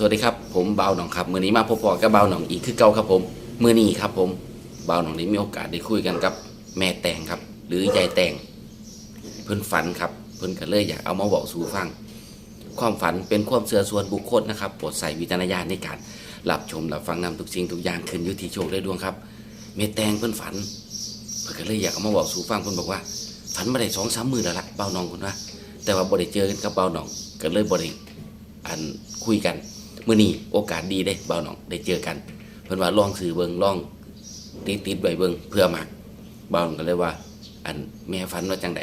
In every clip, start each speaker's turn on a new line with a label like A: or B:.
A: สวัสดีครับผมเบาหนองครับมือนี้มาพบปอกับเบาหนองอีกคือเก่าครับผมมือนี้ครับผมเบาหนองได้มีโอกาสได้คุยกันกับ แม่แตงครับ หรือยายแตงเพิ่นฝันครับ เพิ่นก็เลยอยากเอามาบอกสู่ฟัง ความฝันเป็นความเชื่อส่วนบุคคลนะครับโปรดใส่วิจารณญาณในการรับชมรับฟังนำทุกสิ่งทุกอย่างขึ้นยู่ที่โชคได้ดวงครับแม่แตงเพิ่นฝันเพิ่นก็เลยอยากเอามาบอกสู่ฟังเพิ่นบอกว่า ฝันมาได้สองสามมือแล้วละเบาหนองคนว่าแต่ว่าบ่ได้เจอกันกับเบาหนองก็เลยบ่ได้อันคุยกัน มื้อนี้โอกาสดีเด้เบาหนองได้เจอกัน เพิ่นว่าลองสื่อเบิงลองติดติดๆไวเบิงเพื่อมักเบาหนองก็เลยว่า อันแม่ฝันว่าจังได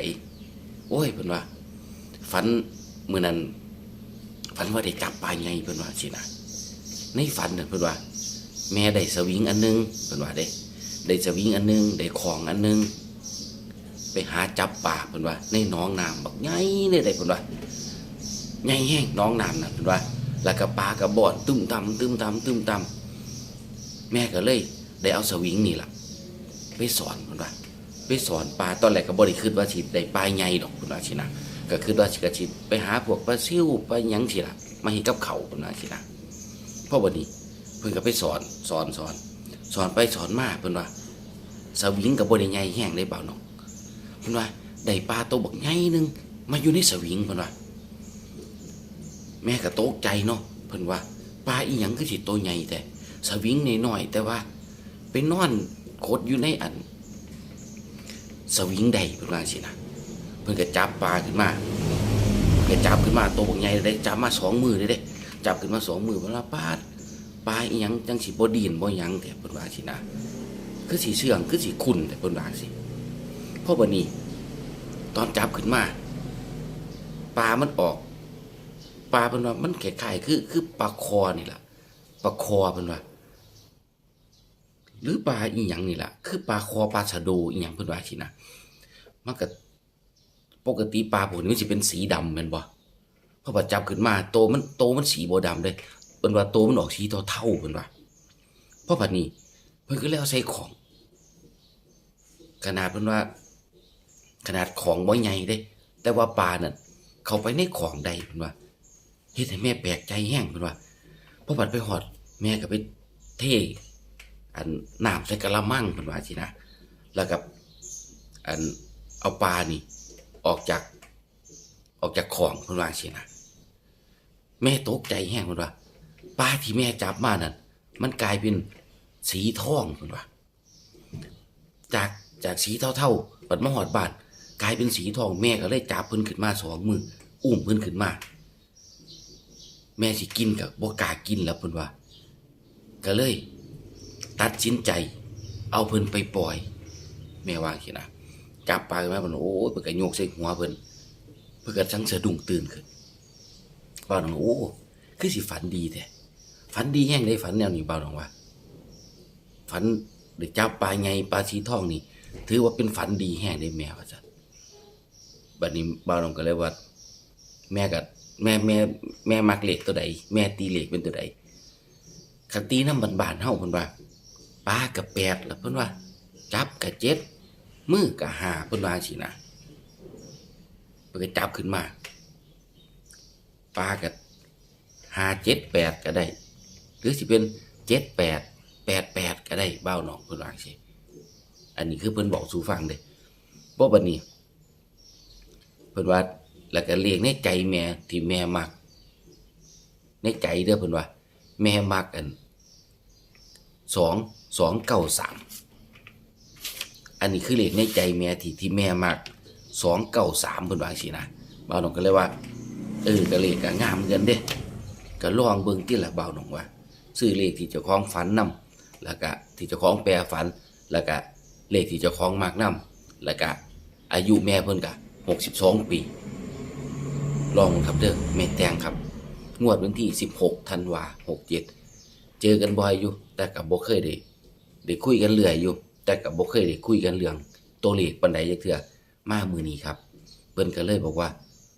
A: โอ้ยเพิ่นว่าฝันมื้อนั้นฝันว่าได้จับปลาใหญ่เพิ่นว่าสินะในฝันเพิ่นว่า แม่ได้สวิงอันหนึงเพิ่นว่าเด้ได้สวิงอันหนึงได้ของอันหนึงไปหาจับปลาเพิ่นว่า ในหนองน้ำบักใหญ่เลยได้เพิ่นว่าใหญ่แห้งหนองน้ำน่ะเพิ่นว่า แล้วก็ปลากระบอนตึ้มตำตึ้มตำตึ้มตำแม่ก็เลย ได้เอาสวิงนี่แหละไปสอนเพิ่นว่าไปสอนปลาตอนแรกก็บ่ได้คิดว่าสิได้ปลาใหญ่ดอกเพิ่นว่าสินะก็คิดว่าสิกระชิดไปหาพวกปลาซิ่วปลาหยังสิล่ะมาเฮ็ดกับเขาวเพิ่นว่าสินะพราะวันนี้เพิ่นก็ไปสอนสอนสอน สอนไปสอนมาเพิ่นว่าสวิงก็บ่ได้ใหญ่แห้งได้เปล่าน้องเพิ่นว่าได้ปลาตัวบักใหญ่หนึงมาอยู่ในสวิงเพิ่นว่า แม่ก็ตกใจเนาะเพิ่นว่าปลาอีหยังคือสิตัวใหญ่แต่สวิงน้อยๆแต่ว่าไปนอนโคดอยู่ในอัน สวิงใดเพิ่นว่าสินะเพิ่นก็จับปลาขึ้นมาเพิ่นก็จับขึ้นมาตัวบักใหญ่ได้จับมาสองมือเลยเด้จับขึ้นมาสองมือเพิ่นว่าปลาปลาอีหยังจังสิบ่ดีนบ่หยังแต่เพิ่นว่าสินะคือสิเชื่องคือสิคุณแต่เพิ่นว่าสิพราะวันนี้ ตอนจับขึ้นมาปลามันออก ปลาเป็นว่ามันคล้ายๆคือ คือปลาคอนี่แหละปลาคอเป็นว่าหรือปลาอีหยังนี่แหละคือปลาคอปลาชะโดอีหยังเพิ่นว่าสินะมันก็ปกติปลาพวกนี้มันสิเป็นสีดำแม่นบ่พอพอจับขึ้นมาโตมันโตมันสีบ่ดำเลยเพิ่นว่าโตมันออกสีเทาๆเพิ่นว่าเพราะบัดนี้เพิ่นก็เลยเอาใส่ของ ขนาดเพิ่นว่า ขนาดของบ่ใหญ่เด้ แต่ว่าปลานั่นเข้าไปในของใดเพิ่นว่า เฮ็ดให้แม่แปลกใจแห้งเพิ่นว่าพอบัดไปหอด แม่ก็ไปเทอันน้ำใส่กะละมังเพิ่นว่าสินะแล้วกับอันเอาปลานี่ ออกจาก ออกจากของเพิ่นว่าสินะแม่ตกใจแห้งเพิ่นว่าปลาที่แม่จับมานั่นมันกลายเป็นสีทองเพิ่นว่าจากจากสีเท่าๆปัดมาหอดบาดกลายเป็นสีทองแม่ก็เลยจับเพิ่นขึ้นมาสองมืออุ้มเพิ่นขึ้นมา แม่สิกินกับบ่กล้ากินแล้วเพิ่นว่า ก็เลย ตัดสินใจ เอาเพิ่นไปปล่อย แม่ว่าสินะจับปลาขึ้นมาเพิ่นโอ้ยเพิ่นก็โยกใส่หัวเพิ่นเพิ่นก็ทั้งสะดุ้งตื่นขึ้นบ่าวน้องโอ้คือสิฝันดีแท้ฝันดีแฮงได้ฝันแนวนี้บ่าวน้องว่า ฝันได้จับปลาไงปลาสีทองนี่ ถือว่าเป็นฝันดีแห่งได้แม่ว่าจ้ะบัดนี้บ่าวน้องก็เลยว่า แม่กับ แม่แม่แม่มักเหล็กตัวใดแม่ตีเหล็กเป็นตัวใดคันตีน้ำบานๆเฮาเพิ่นว่าปลากับแปดแล้วเพิ่นว่า จับกับเจ็ดมือกับหาเพิ่นว่าสินะเพิ่นก็จับขึ้นมาปลากับหาเจ็ดแปดก็ได้ หรือสิเป็นเจ็ดแปดแปดแปดก็ได้เบ้าหนองเพิ่นว่าสิอันนี้คือเพิ่นบอกสู่ฟังเด้บ่บัดนี้ เพิ่นว่า แล้วก็เรียกในใจแม่ที่แม่มัก ในใจเด้อเพิ่นว่า แม่มักอันสองสองเก้าสามอันนี้คือเลขในใจแม่ที่ที่แม่มักสองเก้าสามเพิ่นว่าสินะเบ้าหนองก็เลยว่า เออก็เลขก็งามเหมือนเด้ก็ลองเบิ่งติละเบ้าหนองว่าซื้อเลขที่เจ้าของฝันนำแล้วก็ที่เจ้าของแปลฝัน แล้วก็เลขที่เจ้าของมากนำแล้วก็อายุแม่เพิ่นก็หกสิบสองปี ลองครับเด้อแม่แตงครับ งวดวันที่สิบหกธันวาหกเจ็ดเจอกันบ่อยอยู่ แต่กับบ่เคยได้ได้คุยกันเรื่อยอยู่ แต่กับบ่เคยได้คุยกันเรื่องตัวเลขปานใดจักเทื่อมามือนี้ครับเพิ่นก็เลยบอกว่า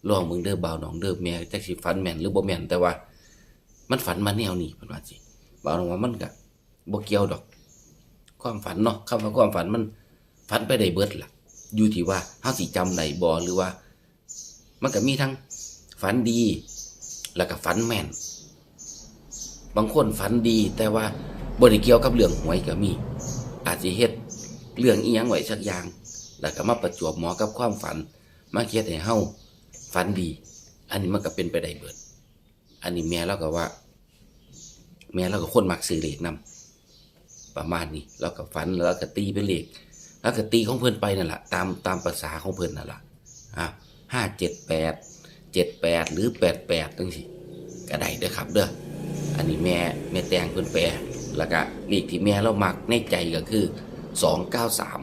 A: ลองมึงเด้อเบาวน้องเด้อแม่จักสิฝันแม่นหรือบ่แม่นแต่ว่า มันฝันมาแนวนี้เพิ่นว่าสิบอกลงว่ามันก็บ่เกี่ยวดอก ความฝันเนาะคำว่าความฝันมันฝันไปได้เบิดล่ะอยู่ที่ว่าเฮาสิจำได้บ่หรือว่า มันก็มีทั้ง ฝันดี แล้วก็ฝันแม่น บางคนฝันดีแต่ว่าบ่ได้เกี่ยวกับเรื่องหวยก็มี อาจสิเฮ็ดเรื่องอีหยังไว้สักอย่าง แล้วก็มาประจวบหมอกับความฝัน มาเฮ็ดให้เฮาฝันดี อันนี้มันก็เป็นไปได้เบิด อันนี้แม่เราก็ว่า แม่เราก็คนมักซื้อเลขนํประมาณนี้เราก็ฝันแล้วก็ตีเป็นเลขแล้วก็ตีของเพิ่นไปนั่นแหละตามตามภาษาของเพิ่นนั่นแหละอะห้าเจ็ดแปด เจ็ดแปดหรือแปดแปดตั้งสิก็ได้เด้อครับ เด้ออันนี้แม่แม่แตงเพิ่นแปลแล้วก็เลขที่แม่เรามักในใจก็คือสองเก้าสาม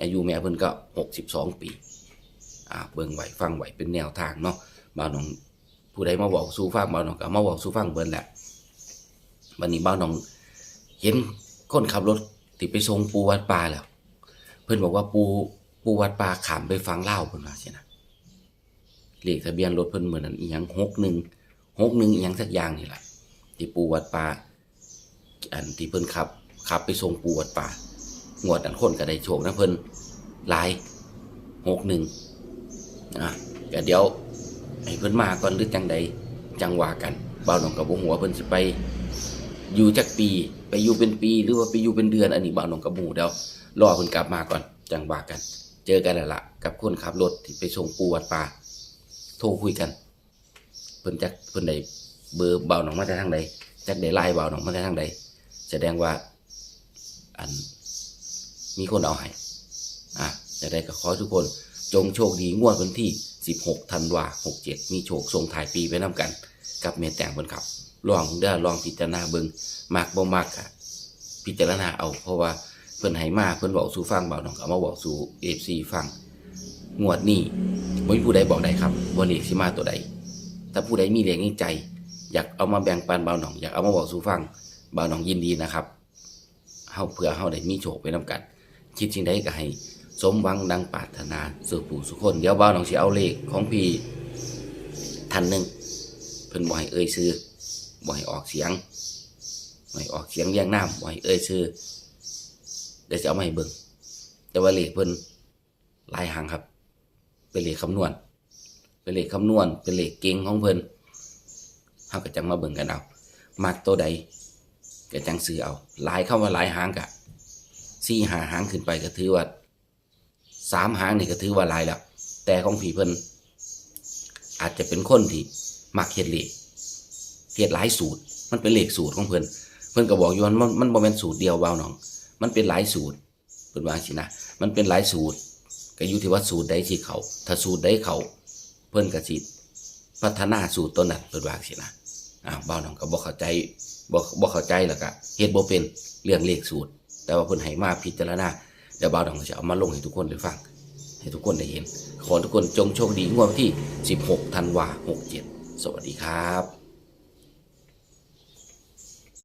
A: อายุแม่เพิ่นก็หกสิบสองปีอ่าเบิ่งไหวฟังไหวเป็นแนวทางเนาะบ่าวน้องผู้ใดมาบอกสู้ฟังบ่าวน้องก็มาบอกสู้ฟังเบิ่นแหละวันนี้บ่าวน้องเห็นคนขับรถที่ไปส่งปูวัดป่าแล้ว เพิ่นบอกว่าปูปูวัดป่าขามไปฟังเล่าเพิ่นว่าใช่นะ เลขทะเบียนรถเพิ่นเหมือนนั้นอีหยังหกหนึ่งหกหนึ่งอีหยังสักอย่างนี่แหละที่ปูวัดป่าอันที่เพิ่นขับขับไปส่งปูวัดป่างวดอันคนก็ได้โชคนะเพิ่นหลายหกหนึ่งอะก็เดี๋ยวให้เพิ่นมาก่อนหรือจังใดจังว่ากันบ่าวน้องกับบ่หัวเพิ่นสิไปอยู่จักปีไปอยู่เป็นปีหรือว่าไปอยู่เป็นเดือนอันนี้บ่าวน้องกับบ่ฮู้เดี๋ยวรอเพิ่นกลับมาก่อนจังว่ากัน เจอกันแล้วละกับคนขับรถที่ไปส่งปูวัดป่า โทรคุยกันเพิ่นจักเพิ่นได้เบอร์บ่าวน้องมาจากทางใดจักได้ไลน์บ่าวน้องมาจากทางใดแสดงว่าอันมีคนเอาให้อะจะได้ก็ขอทุกคนจงโชคดีงวดวันที่ 16ธันวา67 มีโชคส่งถ่ายปีไปน้ำกัน กับเมียแต่งบนขับลองเด้อลองพิจารณาเบิงมากบ่มากอะพิจารณาเอาเพราะว่าเพิ่นให้มาเพิ่นบอกสู่ฟังเบาน้องก็เอามาบอกสู่ FC ฟัง งวดนี้บ่มีผู้ใดบอกได้ครับว่าเลขสิมาตัวใด ถ้าผู้ใดมีเลขในใจ อยากเอามาแบ่งปันเบาหนอง อยากเอามาบอกสู่ฟังเบาหนองยินดีนะครับเฮาเพื่อเฮาได้มีโชคไปนํกัน คิดสิ่งใดก็ให้ สมหวังดังปรารถนาสู่ผู้สุคน เดี๋ยวบ่าวน้องสิเอาเลขของพี่ท่านหนึ่งเพิ่นบ่ให้เอ่ยชื่อบ่ให้ออกเสียงบ่ให้ออกเสียงเรียงน้ำบ่ให้เอ่ยชื่อเดี๋ยวจะเอามาให้เบิ่งแต่ว่าเลขเพิ่นหลายหางครับ เป็นเลขคำนวณ เป็นเลขคำนวณ เป็นเลขเก่งของเพิ่นเฮาก็จังมาเบิ่งกันเอามักตัวใดก็จังซื้อเอาหลายคำว่าหลายหางกะสี่หาหางขึ้นไปก็ถือว่าสามหางนี่ก็ถือว่าหลายแล้ว แต่ของผีเพิ่นอาจจะเป็นคนที่มักเฮ็ดเลขเฮ็ดหลายสูตร มันเป็นเลขสูตรของเพิ่นเพิ่นก็บอกอยู่ว่ามันมันบ่แม่นสูตรเดียวเบาหนอง มันเป็นหลายสูตรเพิ่นว่าสินะ มันเป็นหลายสูตร ก็อยู่ที่ว่าสูตรใดสิเขา ถ้าสูตรใดเขา เพิ่นก็สิพัฒนาสูตรตัวนั้นเพิ่นว่าสินะอ้าวเบาหนองก็บ่เข้าใจบ่บ่เข้าใจแล้วก็เฮ็ดบ่เป็นเรื่องเลขสูตร แต่ว่าเพิ่นให้มาพิจารณาเดี๋ยวบ่าวดองจะเอามาลงให้ทุกคนได้ฟัง ให้ทุกคนได้เห็น ขอทุกคนจงโชคดีงวดวันที่ 16 ธันวา67 สวัสดีครับ